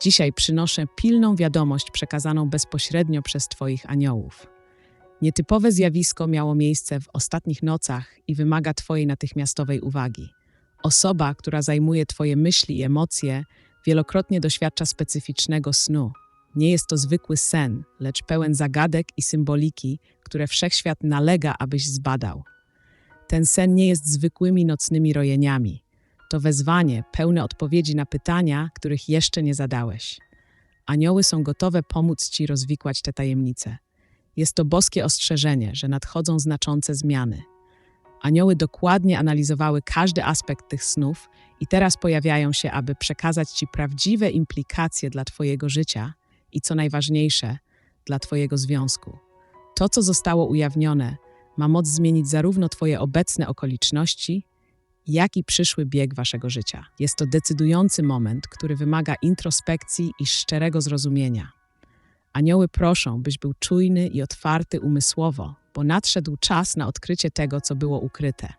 Dzisiaj przynoszę pilną wiadomość przekazaną bezpośrednio przez Twoich aniołów. Nietypowe zjawisko miało miejsce w ostatnich nocach i wymaga Twojej natychmiastowej uwagi. Osoba, która zajmuje Twoje myśli i emocje, wielokrotnie doświadcza specyficznego snu. Nie jest to zwykły sen, lecz pełen zagadek i symboliki, które wszechświat nalega, abyś zbadał. Ten sen nie jest zwykłymi nocnymi rojeniami. To wezwanie pełne odpowiedzi na pytania, których jeszcze nie zadałeś. Anioły są gotowe pomóc Ci rozwikłać te tajemnice. Jest to boskie ostrzeżenie, że nadchodzą znaczące zmiany. Anioły dokładnie analizowały każdy aspekt tych snów i teraz pojawiają się, aby przekazać Ci prawdziwe implikacje dla Twojego życia i co najważniejsze, dla Twojego związku. To, co zostało ujawnione, ma moc zmienić zarówno Twoje obecne okoliczności, jak i przyszły bieg Waszego życia. Jest to decydujący moment, który wymaga introspekcji i szczerego zrozumienia. Anioły proszą, byś był czujny i otwarty umysłowo, bo nadszedł czas na odkrycie tego, co było ukryte.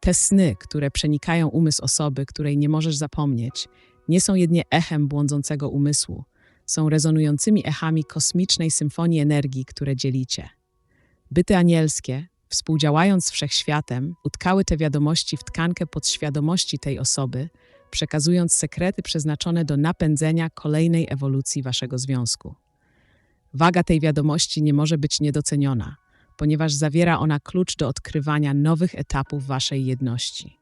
Te sny, które przenikają umysł osoby, której nie możesz zapomnieć, nie są jedynie echem błądzącego umysłu, są rezonującymi echami kosmicznej symfonii energii, które dzielicie. Byty anielskie, współdziałając z wszechświatem, utkały te wiadomości w tkankę podświadomości tej osoby, przekazując sekrety przeznaczone do napędzenia kolejnej ewolucji waszego związku. Waga tej wiadomości nie może być niedoceniona, ponieważ zawiera ona klucz do odkrywania nowych etapów waszej jedności.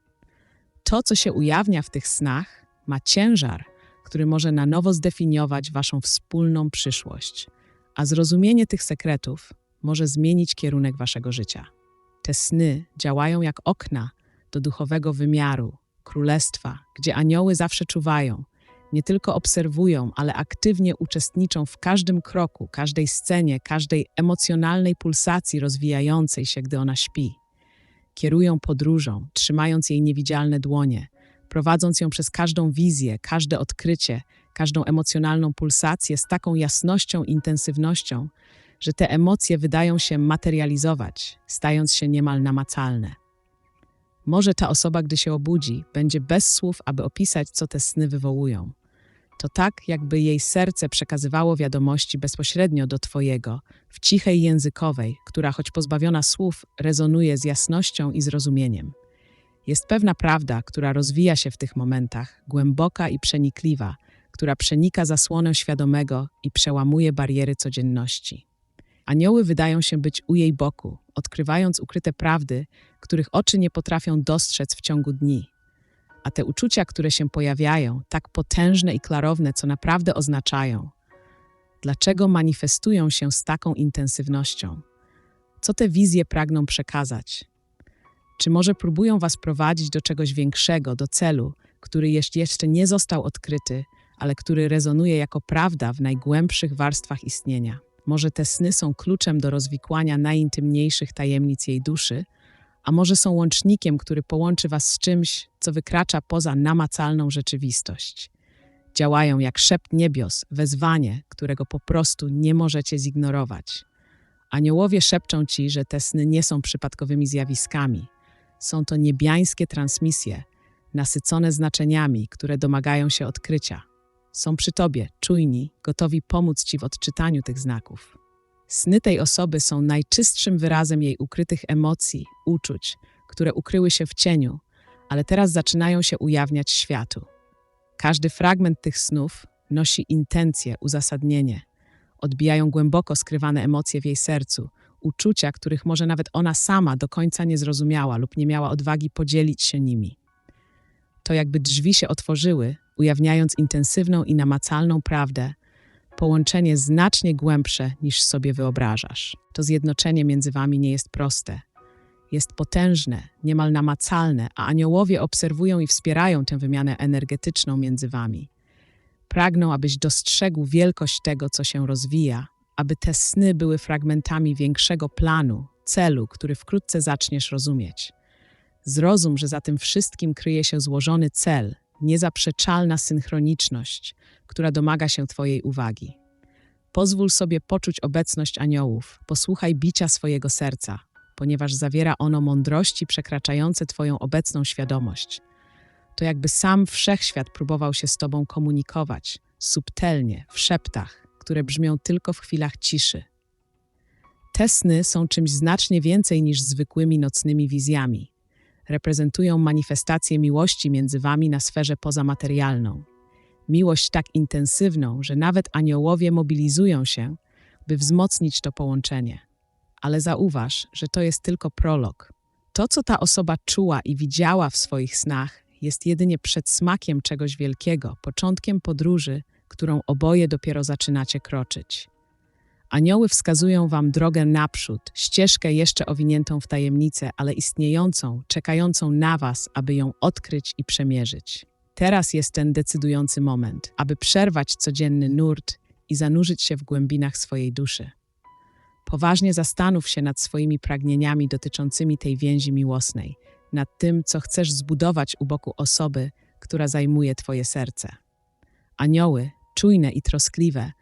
To, co się ujawnia w tych snach, ma ciężar, który może na nowo zdefiniować waszą wspólną przyszłość, a zrozumienie tych sekretów może zmienić kierunek waszego życia. Te sny działają jak okna do duchowego wymiaru, królestwa, gdzie anioły zawsze czuwają, nie tylko obserwują, ale aktywnie uczestniczą w każdym kroku, każdej scenie, każdej emocjonalnej pulsacji rozwijającej się, gdy ona śpi. Kierują podróżą, trzymając jej niewidzialne dłonie, prowadząc ją przez każdą wizję, każde odkrycie, każdą emocjonalną pulsację z taką jasnością intensywnością, że te emocje wydają się materializować, stając się niemal namacalne. Może ta osoba, gdy się obudzi, będzie bez słów, aby opisać, co te sny wywołują. To tak, jakby jej serce przekazywało wiadomości bezpośrednio do Twojego, w cichej językowej, która choć pozbawiona słów, rezonuje z jasnością i zrozumieniem. Jest pewna prawda, która rozwija się w tych momentach, głęboka i przenikliwa, która przenika zasłonę świadomego i przełamuje bariery codzienności. Anioły wydają się być u jej boku, odkrywając ukryte prawdy, których oczy nie potrafią dostrzec w ciągu dni. A te uczucia, które się pojawiają, tak potężne i klarowne, co naprawdę oznaczają. Dlaczego manifestują się z taką intensywnością? Co te wizje pragną przekazać? Czy może próbują was prowadzić do czegoś większego, do celu, który jeszcze nie został odkryty, ale który rezonuje jako prawda w najgłębszych warstwach istnienia? Może te sny są kluczem do rozwikłania najintymniejszych tajemnic jej duszy, a może są łącznikiem, który połączy was z czymś, co wykracza poza namacalną rzeczywistość. Działają jak szept niebios, wezwanie, którego po prostu nie możecie zignorować. Aniołowie szepczą ci, że te sny nie są przypadkowymi zjawiskami. Są to niebiańskie transmisje, nasycone znaczeniami, które domagają się odkrycia. Są przy tobie, czujni, gotowi pomóc ci w odczytaniu tych znaków. Sny tej osoby są najczystszym wyrazem jej ukrytych emocji, uczuć, które ukryły się w cieniu, ale teraz zaczynają się ujawniać światu. Każdy fragment tych snów nosi intencje, uzasadnienie. Odbijają głęboko skrywane emocje w jej sercu, uczucia, których może nawet ona sama do końca nie zrozumiała lub nie miała odwagi podzielić się nimi. To jakby drzwi się otworzyły, ujawniając intensywną i namacalną prawdę, połączenie znacznie głębsze niż sobie wyobrażasz. To zjednoczenie między wami nie jest proste. Jest potężne, niemal namacalne, a aniołowie obserwują i wspierają tę wymianę energetyczną między wami. Pragną, abyś dostrzegł wielkość tego, co się rozwija, aby te sny były fragmentami większego planu, celu, który wkrótce zaczniesz rozumieć. Zrozum, że za tym wszystkim kryje się złożony cel, niezaprzeczalna synchroniczność, która domaga się Twojej uwagi. Pozwól sobie poczuć obecność aniołów, posłuchaj bicia swojego serca, ponieważ zawiera ono mądrości przekraczające Twoją obecną świadomość. To jakby sam wszechświat próbował się z Tobą komunikować, subtelnie, w szeptach, które brzmią tylko w chwilach ciszy. Te sny są czymś znacznie więcej niż zwykłymi nocnymi wizjami. Reprezentują manifestację miłości między wami na sferze pozamaterialną. Miłość tak intensywną, że nawet aniołowie mobilizują się, by wzmocnić to połączenie. Ale zauważ, że to jest tylko prolog. To, co ta osoba czuła i widziała w swoich snach, jest jedynie przedsmakiem czegoś wielkiego, początkiem podróży, którą oboje dopiero zaczynacie kroczyć. Anioły wskazują wam drogę naprzód, ścieżkę jeszcze owiniętą w tajemnicę, ale istniejącą, czekającą na was, aby ją odkryć i przemierzyć. Teraz jest ten decydujący moment, aby przerwać codzienny nurt i zanurzyć się w głębinach swojej duszy. Poważnie zastanów się nad swoimi pragnieniami dotyczącymi tej więzi miłosnej, nad tym, co chcesz zbudować u boku osoby, która zajmuje Twoje serce. Anioły, czujne i troskliwe,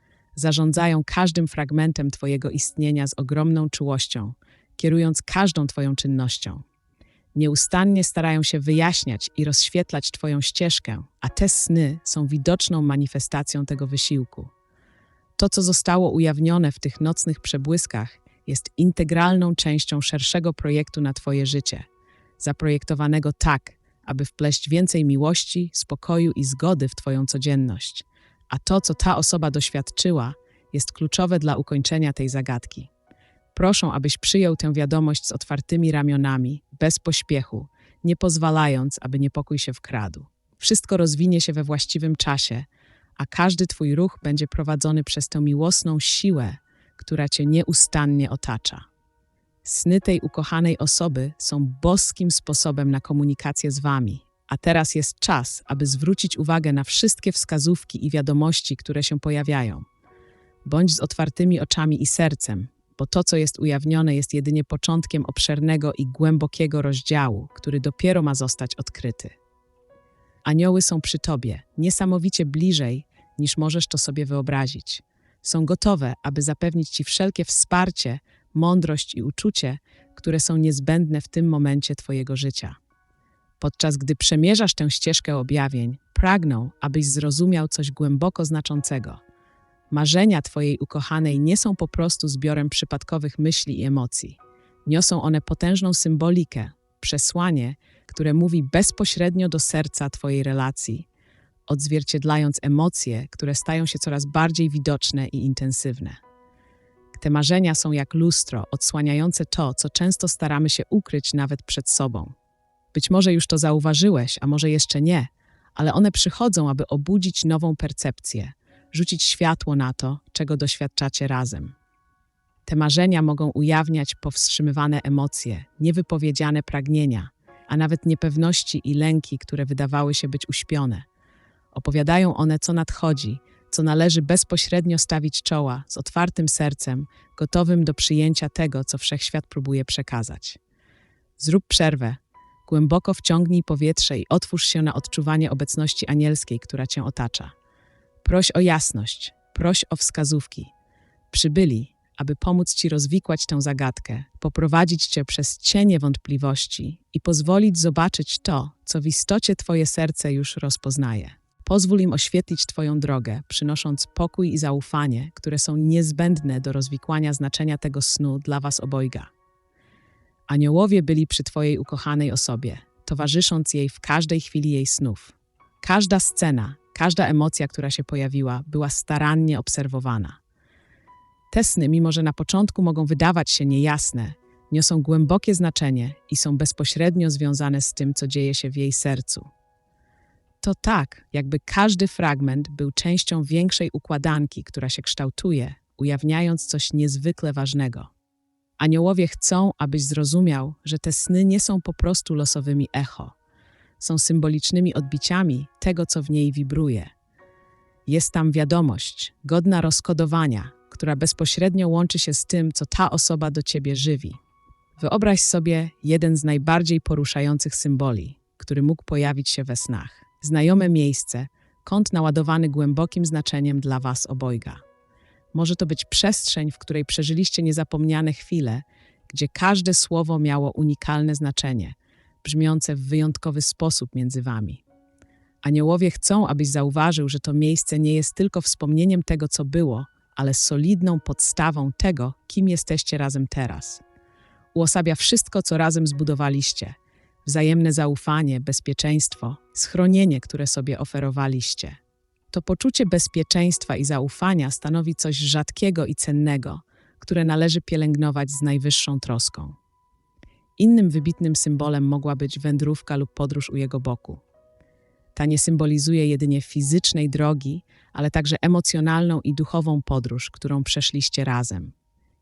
zarządzają każdym fragmentem Twojego istnienia z ogromną czułością, kierując każdą Twoją czynnością. Nieustannie starają się wyjaśniać i rozświetlać Twoją ścieżkę, a te sny są widoczną manifestacją tego wysiłku. To, co zostało ujawnione w tych nocnych przebłyskach, jest integralną częścią szerszego projektu na Twoje życie, zaprojektowanego tak, aby wpleść więcej miłości, spokoju i zgody w Twoją codzienność. A to, co ta osoba doświadczyła, jest kluczowe dla ukończenia tej zagadki. Proszę, abyś przyjął tę wiadomość z otwartymi ramionami, bez pośpiechu, nie pozwalając, aby niepokój się wkradł. Wszystko rozwinie się we właściwym czasie, a każdy Twój ruch będzie prowadzony przez tę miłosną siłę, która Cię nieustannie otacza. Sny tej ukochanej osoby są boskim sposobem na komunikację z Wami, a teraz jest czas, aby zwrócić uwagę na wszystkie wskazówki i wiadomości, które się pojawiają. Bądź z otwartymi oczami i sercem, bo to, co jest ujawnione, jest jedynie początkiem obszernego i głębokiego rozdziału, który dopiero ma zostać odkryty. Anioły są przy Tobie, niesamowicie bliżej, niż możesz to sobie wyobrazić. Są gotowe, aby zapewnić Ci wszelkie wsparcie, mądrość i uczucie, które są niezbędne w tym momencie Twojego życia. Podczas gdy przemierzasz tę ścieżkę objawień, pragną, abyś zrozumiał coś głęboko znaczącego. Marzenia Twojej ukochanej nie są po prostu zbiorem przypadkowych myśli i emocji. Niosą one potężną symbolikę, przesłanie, które mówi bezpośrednio do serca Twojej relacji, odzwierciedlając emocje, które stają się coraz bardziej widoczne i intensywne. Te marzenia są jak lustro, odsłaniające to, co często staramy się ukryć nawet przed sobą. Być może już to zauważyłeś, a może jeszcze nie, ale one przychodzą, aby obudzić nową percepcję, rzucić światło na to, czego doświadczacie razem. Te marzenia mogą ujawniać powstrzymywane emocje, niewypowiedziane pragnienia, a nawet niepewności i lęki, które wydawały się być uśpione. Opowiadają one, co nadchodzi, co należy bezpośrednio stawić czoła, z otwartym sercem, gotowym do przyjęcia tego, co wszechświat próbuje przekazać. Zrób przerwę, głęboko wciągnij powietrze i otwórz się na odczuwanie obecności anielskiej, która cię otacza. Proś o jasność, proś o wskazówki. Przybyli, aby pomóc ci rozwikłać tę zagadkę, poprowadzić cię przez cienie wątpliwości i pozwolić zobaczyć to, co w istocie twoje serce już rozpoznaje. Pozwól im oświetlić Twoją drogę, przynosząc pokój i zaufanie, które są niezbędne do rozwikłania znaczenia tego snu dla Was obojga. Aniołowie byli przy Twojej ukochanej osobie, towarzysząc jej w każdej chwili jej snów. Każda scena, każda emocja, która się pojawiła, była starannie obserwowana. Te sny, mimo że na początku mogą wydawać się niejasne, niosą głębokie znaczenie i są bezpośrednio związane z tym, co dzieje się w jej sercu. To tak, jakby każdy fragment był częścią większej układanki, która się kształtuje, ujawniając coś niezwykle ważnego. Aniołowie chcą, abyś zrozumiał, że te sny nie są po prostu losowymi echo. Są symbolicznymi odbiciami tego, co w niej wibruje. Jest tam wiadomość, godna rozkodowania, która bezpośrednio łączy się z tym, co ta osoba do ciebie żywi. Wyobraź sobie jeden z najbardziej poruszających symboli, który mógł pojawić się we snach znajome miejsce, kąt naładowany głębokim znaczeniem dla Was obojga. Może to być przestrzeń, w której przeżyliście niezapomniane chwile, gdzie każde słowo miało unikalne znaczenie, brzmiące w wyjątkowy sposób między Wami. Aniołowie chcą, abyś zauważył, że to miejsce nie jest tylko wspomnieniem tego, co było, ale solidną podstawą tego, kim jesteście razem teraz. Uosabia wszystko, co razem zbudowaliście: wzajemne zaufanie, bezpieczeństwo, schronienie, które sobie oferowaliście. To poczucie bezpieczeństwa i zaufania stanowi coś rzadkiego i cennego, które należy pielęgnować z najwyższą troską. Innym wybitnym symbolem mogła być wędrówka lub podróż u jego boku. Ta nie symbolizuje jedynie fizycznej drogi, ale także emocjonalną i duchową podróż, którą przeszliście razem.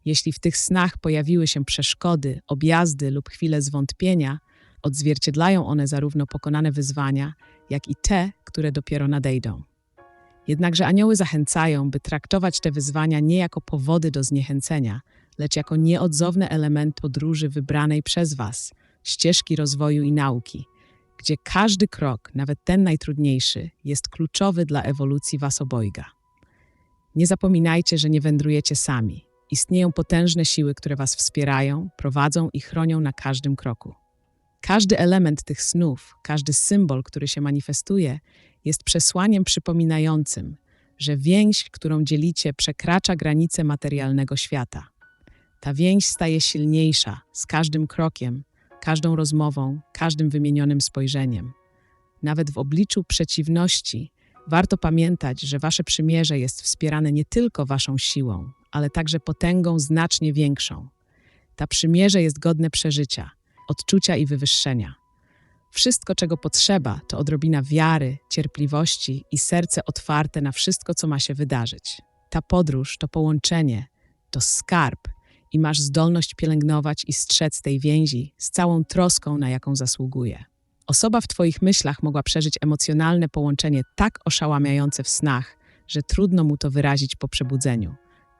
Jeśli w tych snach pojawiły się przeszkody, objazdy lub chwile zwątpienia, odzwierciedlają one zarówno pokonane wyzwania, jak i te, które dopiero nadejdą. Jednakże anioły zachęcają, by traktować te wyzwania nie jako powody do zniechęcenia, lecz jako nieodzowny element podróży wybranej przez Was, ścieżki rozwoju i nauki, gdzie każdy krok, nawet ten najtrudniejszy, jest kluczowy dla ewolucji Was obojga. Nie zapominajcie, że nie wędrujecie sami. Istnieją potężne siły, które Was wspierają, prowadzą i chronią na każdym kroku. Każdy element tych snów, każdy symbol, który się manifestuje, jest przesłaniem przypominającym, że więź, którą dzielicie, przekracza granice materialnego świata. Ta więź staje silniejsza z każdym krokiem, każdą rozmową, każdym wymienionym spojrzeniem. Nawet w obliczu przeciwności warto pamiętać, że wasze przymierze jest wspierane nie tylko waszą siłą, ale także potęgą znacznie większą. Ta przymierze jest godne przeżycia, odczucia i wywyższenia. Wszystko, czego potrzeba, to odrobina wiary, cierpliwości i serce otwarte na wszystko, co ma się wydarzyć. Ta podróż, to połączenie, to skarb i masz zdolność pielęgnować i strzec tej więzi z całą troską, na jaką zasługuje. Osoba w Twoich myślach mogła przeżyć emocjonalne połączenie tak oszałamiające w snach, że trudno mu to wyrazić po przebudzeniu.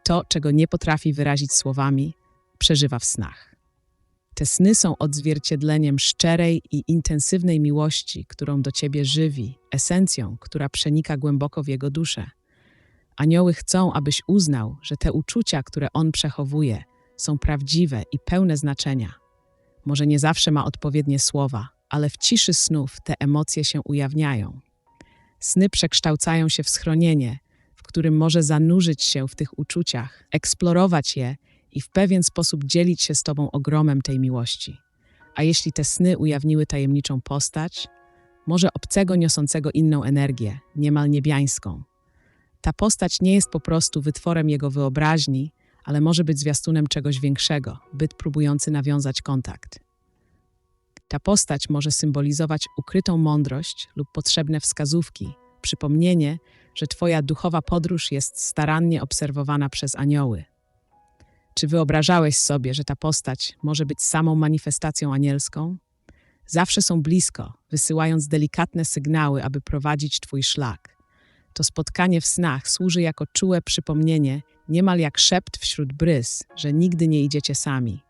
To, czego nie potrafi wyrazić słowami, przeżywa w snach. Te sny są odzwierciedleniem szczerej i intensywnej miłości, którą do ciebie żywi, esencją, która przenika głęboko w jego duszę. Anioły chcą, abyś uznał, że te uczucia, które on przechowuje, są prawdziwe i pełne znaczenia. Może nie zawsze ma odpowiednie słowa, ale w ciszy snów te emocje się ujawniają. Sny przekształcają się w schronienie, w którym może zanurzyć się w tych uczuciach, eksplorować je i w pewien sposób dzielić się z Tobą ogromem tej miłości. A jeśli te sny ujawniły tajemniczą postać, może obcego niosącego inną energię, niemal niebiańską. Ta postać nie jest po prostu wytworem jego wyobraźni, ale może być zwiastunem czegoś większego, byt próbujący nawiązać kontakt. Ta postać może symbolizować ukrytą mądrość lub potrzebne wskazówki, przypomnienie, że Twoja duchowa podróż jest starannie obserwowana przez anioły. Czy wyobrażałeś sobie, że ta postać może być samą manifestacją anielską? Zawsze są blisko, wysyłając delikatne sygnały, aby prowadzić Twój szlak. To spotkanie w snach służy jako czułe przypomnienie, niemal jak szept wśród brys, że nigdy nie idziecie sami.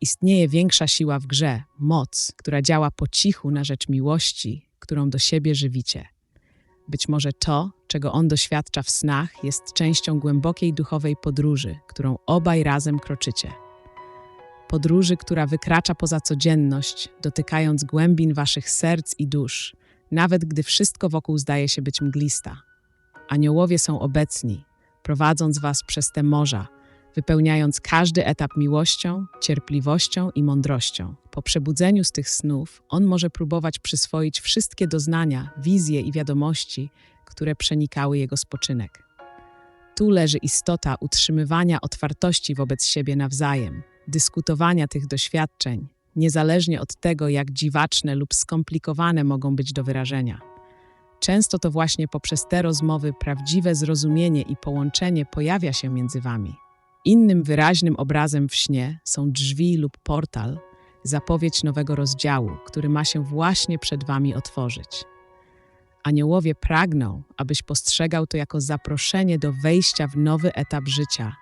Istnieje większa siła w grze, moc, która działa po cichu na rzecz miłości, którą do siebie żywicie. Być może to, czego on doświadcza w snach, jest częścią głębokiej duchowej podróży, którą obaj razem kroczycie. Podróży, która wykracza poza codzienność, dotykając głębin waszych serc i dusz, nawet gdy wszystko wokół zdaje się być mglista. Aniołowie są obecni, prowadząc was przez te morza, wypełniając każdy etap miłością, cierpliwością i mądrością. Po przebudzeniu z tych snów, on może próbować przyswoić wszystkie doznania, wizje i wiadomości, które przenikały jego spoczynek. Tu leży istota utrzymywania otwartości wobec siebie nawzajem, dyskutowania tych doświadczeń, niezależnie od tego, jak dziwaczne lub skomplikowane mogą być do wyrażenia. Często to właśnie poprzez te rozmowy prawdziwe zrozumienie i połączenie pojawia się między wami. Innym wyraźnym obrazem w śnie są drzwi lub portal, zapowiedź nowego rozdziału, który ma się właśnie przed wami otworzyć. Aniołowie pragną, abyś postrzegał to jako zaproszenie do wejścia w nowy etap życia,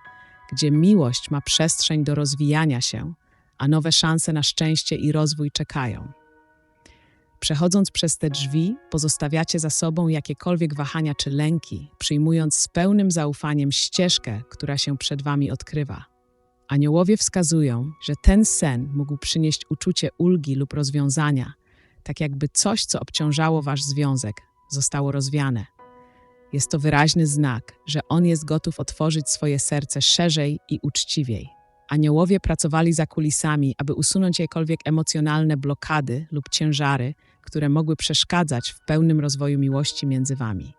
gdzie miłość ma przestrzeń do rozwijania się, a nowe szanse na szczęście i rozwój czekają. Przechodząc przez te drzwi, pozostawiacie za sobą jakiekolwiek wahania czy lęki, przyjmując z pełnym zaufaniem ścieżkę, która się przed wami odkrywa. Aniołowie wskazują, że ten sen mógł przynieść uczucie ulgi lub rozwiązania, tak jakby coś, co obciążało wasz związek, zostało rozwiane. Jest to wyraźny znak, że On jest gotów otworzyć swoje serce szerzej i uczciwiej. Aniołowie pracowali za kulisami, aby usunąć jakiekolwiek emocjonalne blokady lub ciężary, które mogły przeszkadzać w pełnym rozwoju miłości między wami.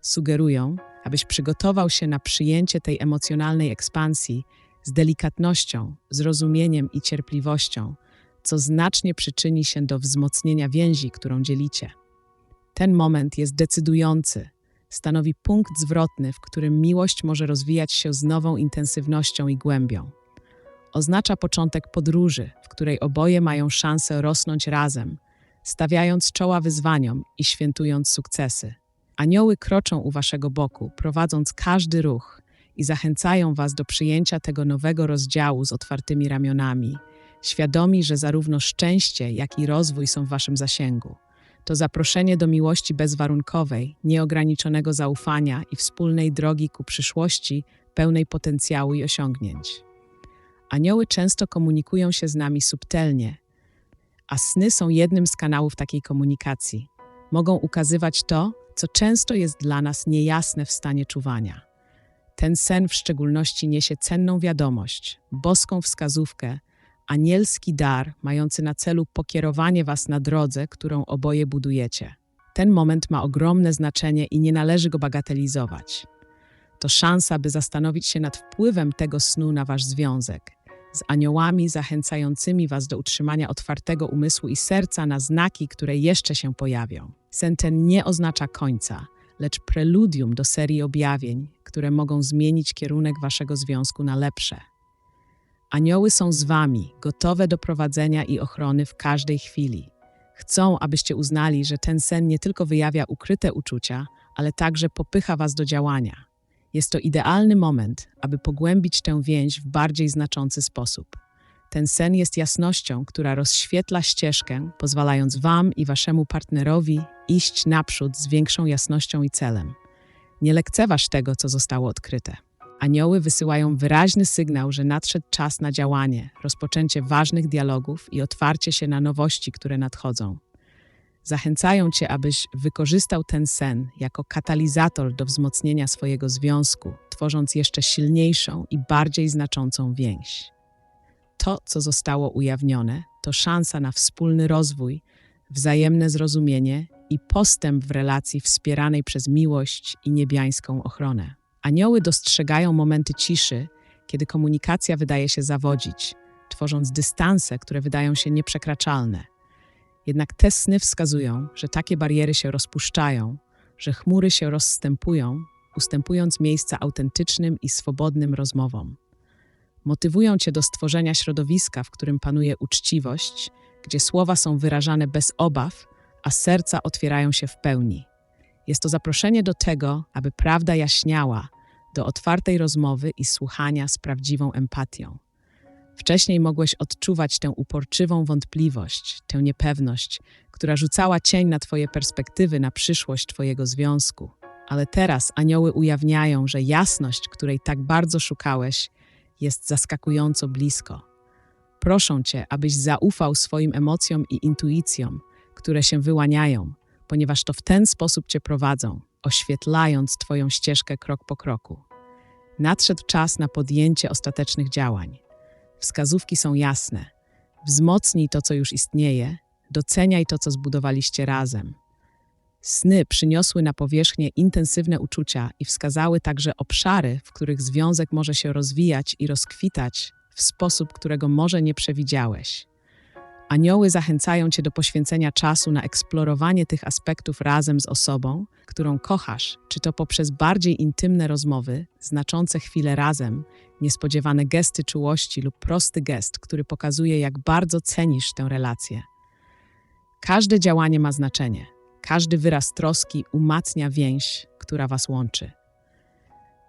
Sugerują, abyś przygotował się na przyjęcie tej emocjonalnej ekspansji z delikatnością, zrozumieniem i cierpliwością, co znacznie przyczyni się do wzmocnienia więzi, którą dzielicie. Ten moment jest decydujący, stanowi punkt zwrotny, w którym miłość może rozwijać się z nową intensywnością i głębią. Oznacza początek podróży, w której oboje mają szansę rosnąć razem, stawiając czoła wyzwaniom i świętując sukcesy. Anioły kroczą u waszego boku, prowadząc każdy ruch i zachęcają was do przyjęcia tego nowego rozdziału z otwartymi ramionami, świadomi, że zarówno szczęście, jak i rozwój są w waszym zasięgu. To zaproszenie do miłości bezwarunkowej, nieograniczonego zaufania i wspólnej drogi ku przyszłości pełnej potencjału i osiągnięć. Anioły często komunikują się z nami subtelnie, a sny są jednym z kanałów takiej komunikacji. Mogą ukazywać to, co często jest dla nas niejasne w stanie czuwania. Ten sen w szczególności niesie cenną wiadomość, boską wskazówkę, anielski dar mający na celu pokierowanie Was na drodze, którą oboje budujecie. Ten moment ma ogromne znaczenie i nie należy go bagatelizować. To szansa, by zastanowić się nad wpływem tego snu na Wasz związek, z aniołami zachęcającymi Was do utrzymania otwartego umysłu i serca na znaki, które jeszcze się pojawią. Sen ten nie oznacza końca, lecz preludium do serii objawień, które mogą zmienić kierunek Waszego związku na lepsze. Anioły są z Wami, gotowe do prowadzenia i ochrony w każdej chwili. Chcą, abyście uznali, że ten sen nie tylko wyjawia ukryte uczucia, ale także popycha Was do działania. Jest to idealny moment, aby pogłębić tę więź w bardziej znaczący sposób. Ten sen jest jasnością, która rozświetla ścieżkę, pozwalając Wam i Waszemu partnerowi iść naprzód z większą jasnością i celem. Nie lekceważ tego, co zostało odkryte. Anioły wysyłają wyraźny sygnał, że nadszedł czas na działanie, rozpoczęcie ważnych dialogów i otwarcie się na nowości, które nadchodzą. Zachęcają cię, abyś wykorzystał ten sen jako katalizator do wzmocnienia swojego związku, tworząc jeszcze silniejszą i bardziej znaczącą więź. To, co zostało ujawnione, to szansa na wspólny rozwój, wzajemne zrozumienie i postęp w relacji wspieranej przez miłość i niebiańską ochronę. Anioły dostrzegają momenty ciszy, kiedy komunikacja wydaje się zawodzić, tworząc dystanse, które wydają się nieprzekraczalne. Jednak te sny wskazują, że takie bariery się rozpuszczają, że chmury się rozstępują, ustępując miejsca autentycznym i swobodnym rozmowom. Motywują cię do stworzenia środowiska, w którym panuje uczciwość, gdzie słowa są wyrażane bez obaw, a serca otwierają się w pełni. Jest to zaproszenie do tego, aby prawda jaśniała, do otwartej rozmowy i słuchania z prawdziwą empatią. Wcześniej mogłeś odczuwać tę uporczywą wątpliwość, tę niepewność, która rzucała cień na Twoje perspektywy na przyszłość Twojego związku. Ale teraz anioły ujawniają, że jasność, której tak bardzo szukałeś, jest zaskakująco blisko. Proszą Cię, abyś zaufał swoim emocjom i intuicjom, które się wyłaniają, ponieważ to w ten sposób Cię prowadzą, oświetlając Twoją ścieżkę krok po kroku. Nadszedł czas na podjęcie ostatecznych działań. Wskazówki są jasne. Wzmocnij to, co już istnieje, doceniaj to, co zbudowaliście razem. Sny przyniosły na powierzchnię intensywne uczucia i wskazały także obszary, w których związek może się rozwijać i rozkwitać w sposób, którego może nie przewidziałeś. Anioły zachęcają cię do poświęcenia czasu na eksplorowanie tych aspektów razem z osobą, którą kochasz, czy to poprzez bardziej intymne rozmowy, znaczące chwile razem, niespodziewane gesty czułości lub prosty gest, który pokazuje, jak bardzo cenisz tę relację. Każde działanie ma znaczenie, każdy wyraz troski umacnia więź, która was łączy.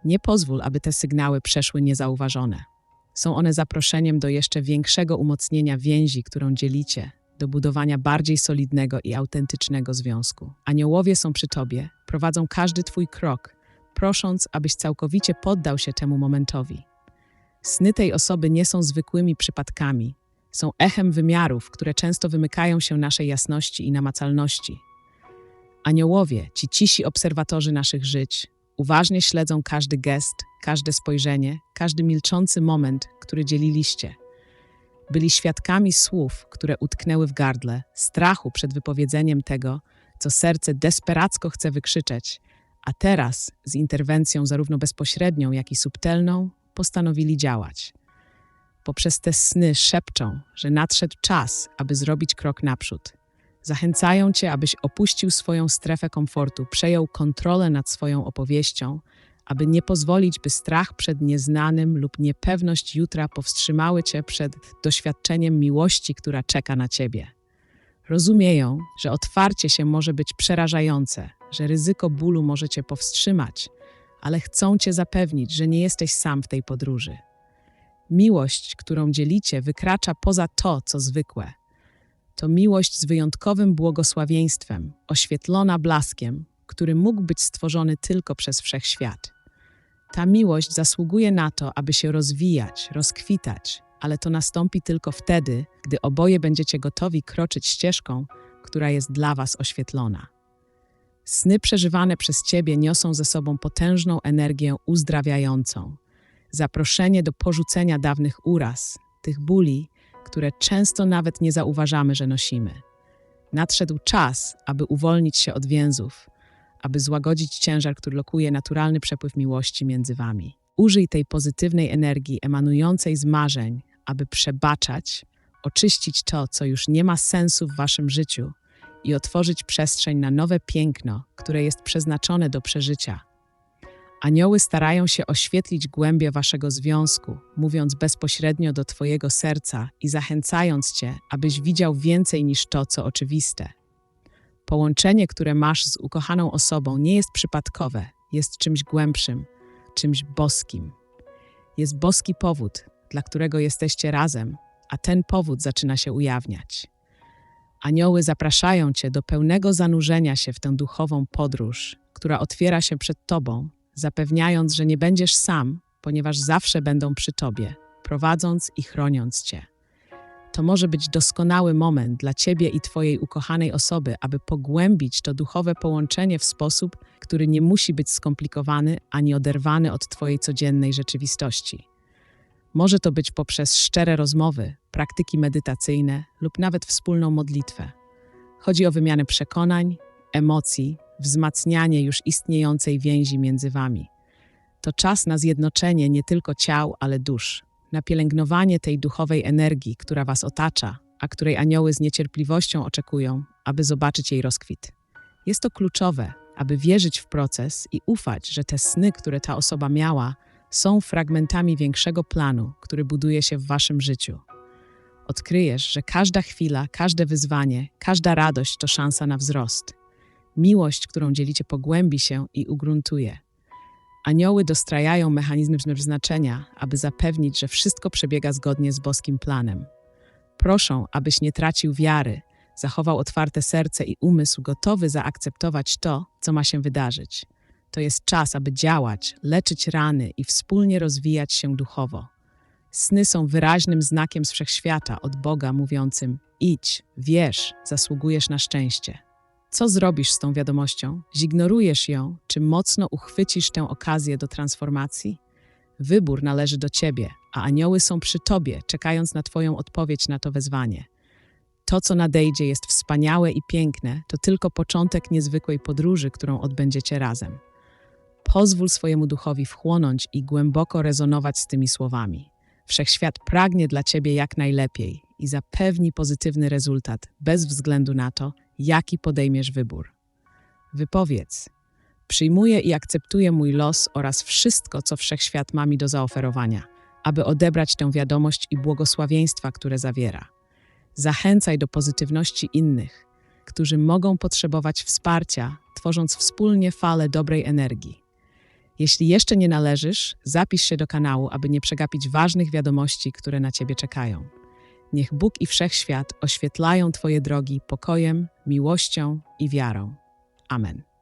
Nie pozwól, aby te sygnały przeszły niezauważone. Są one zaproszeniem do jeszcze większego umocnienia więzi, którą dzielicie, do budowania bardziej solidnego i autentycznego związku. Aniołowie są przy tobie, prowadzą każdy twój krok, prosząc, abyś całkowicie poddał się temu momentowi. Sny tej osoby nie są zwykłymi przypadkami, są echem wymiarów, które często wymykają się naszej jasności i namacalności. Aniołowie, ci cisi obserwatorzy naszych żyć, uważnie śledzą każdy gest, każde spojrzenie, każdy milczący moment, który dzieliliście. Byli świadkami słów, które utknęły w gardle, strachu przed wypowiedzeniem tego, co serce desperacko chce wykrzyczeć, a teraz, z interwencją zarówno bezpośrednią, jak i subtelną, postanowili działać. Poprzez te sny szepczą, że nadszedł czas, aby zrobić krok naprzód. Zachęcają cię, abyś opuścił swoją strefę komfortu, przejął kontrolę nad swoją opowieścią, aby nie pozwolić, by strach przed nieznanym lub niepewność jutra powstrzymały cię przed doświadczeniem miłości, która czeka na ciebie. Rozumieją, że otwarcie się może być przerażające, że ryzyko bólu może cię powstrzymać, ale chcą cię zapewnić, że nie jesteś sam w tej podróży. Miłość, którą dzielicie, wykracza poza to, co zwykłe. To miłość z wyjątkowym błogosławieństwem, oświetlona blaskiem, który mógł być stworzony tylko przez wszechświat. Ta miłość zasługuje na to, aby się rozwijać, rozkwitać, ale to nastąpi tylko wtedy, gdy oboje będziecie gotowi kroczyć ścieżką, która jest dla Was oświetlona. Sny przeżywane przez Ciebie niosą ze sobą potężną energię uzdrawiającą, zaproszenie do porzucenia dawnych uraz, tych bóli, które często nawet nie zauważamy, że nosimy. Nadszedł czas, aby uwolnić się od więzów, aby złagodzić ciężar, który lokuje naturalny przepływ miłości między Wami. Użyj tej pozytywnej energii emanującej z marzeń, aby przebaczać, oczyścić to, co już nie ma sensu w Waszym życiu i otworzyć przestrzeń na nowe piękno, które jest przeznaczone do przeżycia. Anioły starają się oświetlić głębie Waszego związku, mówiąc bezpośrednio do Twojego serca i zachęcając Cię, abyś widział więcej niż to, co oczywiste. Połączenie, które masz z ukochaną osobą, nie jest przypadkowe, jest czymś głębszym, czymś boskim. Jest boski powód, dla którego jesteście razem, a ten powód zaczyna się ujawniać. Anioły zapraszają Cię do pełnego zanurzenia się w tę duchową podróż, która otwiera się przed Tobą, zapewniając, że nie będziesz sam, ponieważ zawsze będą przy Tobie, prowadząc i chroniąc Cię. To może być doskonały moment dla Ciebie i Twojej ukochanej osoby, aby pogłębić to duchowe połączenie w sposób, który nie musi być skomplikowany ani oderwany od Twojej codziennej rzeczywistości. Może to być poprzez szczere rozmowy, praktyki medytacyjne lub nawet wspólną modlitwę. Chodzi o wymianę przekonań, emocji, wzmacnianie już istniejącej więzi między Wami. To czas na zjednoczenie nie tylko ciał, ale dusz, na pielęgnowanie tej duchowej energii, która Was otacza, a której anioły z niecierpliwością oczekują, aby zobaczyć jej rozkwit. Jest to kluczowe, aby wierzyć w proces i ufać, że te sny, które ta osoba miała, są fragmentami większego planu, który buduje się w Waszym życiu. Odkryjesz, że każda chwila, każde wyzwanie, każda radość to szansa na wzrost. Miłość, którą dzielicie, pogłębi się i ugruntuje. Anioły dostrajają mechanizmy przeznaczenia, aby zapewnić, że wszystko przebiega zgodnie z boskim planem. Proszą, abyś nie tracił wiary, zachował otwarte serce i umysł gotowy zaakceptować to, co ma się wydarzyć. To jest czas, aby działać, leczyć rany i wspólnie rozwijać się duchowo. Sny są wyraźnym znakiem z wszechświata od Boga mówiącym: idź, wierz, zasługujesz na szczęście. Co zrobisz z tą wiadomością? Zignorujesz ją, czy mocno uchwycisz tę okazję do transformacji? Wybór należy do ciebie, a anioły są przy tobie, czekając na twoją odpowiedź na to wezwanie. To, co nadejdzie, jest wspaniałe i piękne, to tylko początek niezwykłej podróży, którą odbędziecie razem. Pozwól swojemu duchowi wchłonąć i głęboko rezonować z tymi słowami. Wszechświat pragnie dla ciebie jak najlepiej i zapewni pozytywny rezultat, bez względu na to, jaki podejmiesz wybór. Wypowiedz: Przyjmuję i akceptuję mój los oraz wszystko, co wszechświat ma mi do zaoferowania, aby odebrać tę wiadomość i błogosławieństwa, które zawiera. Zachęcaj do pozytywności innych, którzy mogą potrzebować wsparcia, tworząc wspólnie falę dobrej energii. Jeśli jeszcze nie należysz, zapisz się do kanału, aby nie przegapić ważnych wiadomości, które na Ciebie czekają. Niech Bóg i wszechświat oświetlają Twoje drogi pokojem, miłością i wiarą. Amen.